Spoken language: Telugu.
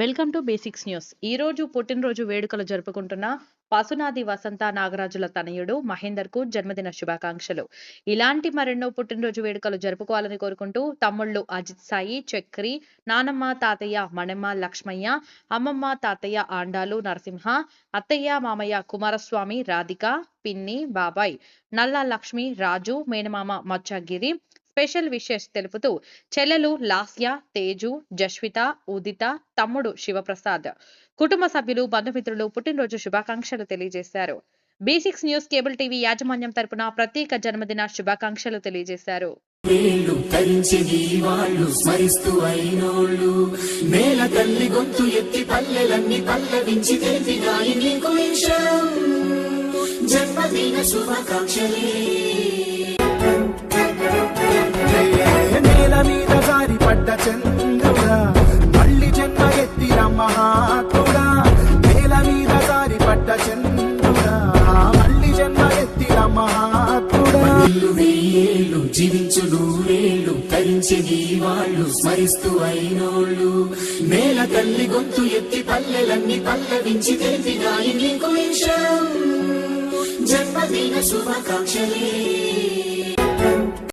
Welcome to basics news. ఈ రోజు పుట్టినరోజు వేడుకలు జరుపుకుంటున్న పసునాది వసంత నాగరాజుల తనయుడు మహేందర్కు జన్మదిన శుభాకాంక్షలు. ఇలాంటి మరెన్నో పుట్టినరోజు వేడుకలు జరుపుకోవాలని కోరుకుంటూ తమ్ముళ్ళు అజిత్ సాయి చక్రి నానమ్మ తాతయ్య మణమ్మ లక్ష్మయ్య అమ్మమ్మ తాతయ్య ఆండాలు నరసింహ అత్తయ్య మామయ్య కుమారస్వామి రాధిక పిన్ని బాబాయ్ నల్ల లక్ష్మి రాజు మేనమామ మచ్చగిరి స్పెషల్ విషెస్ తెలుపుతూ చెల్లెలు లాస్య తేజు జస్విత ఉదిత తమ్ముడు శివప్రసాద్. కుటుంబ సభ్యులు బంధుమిత్రులు పుట్టినరోజు శుభాకాంక్షలు తెలియజేశారు. బేసిక్స్ న్యూస్ కేబుల్ టీవీ యాజమాన్యం తరపున ప్రత్యేక జన్మదిన శుభాకాంక్షలు తెలియజేశారు. వేళ్ళు తరించింది వాళ్ళు స్మరిస్తూ అయినోళ్ళు. నేల తల్లి గొంతు ఎత్తి పల్లెలన్నీ పల్లవించి తెలిపినాయి నీకు జన్మదిన శుభాకాంక్షలే. మహాత్ముడా నేల మీద దారి పట్ట చంద్రుడా మళ్ళీ జన్మ ఎత్తిన మహాత్ముడా వెయ్యేళ్ళు జీవించు నూరేళ్ళు తరించింది వాళ్ళు స్మరిస్తూ అయినోళ్ళు. నేల తల్లి గొంతు ఎత్తి పల్లెలన్నీ పల్లవించి తెలిపినాయి నీకు ఈ జన్మదిన శుభాకాంక్షలే.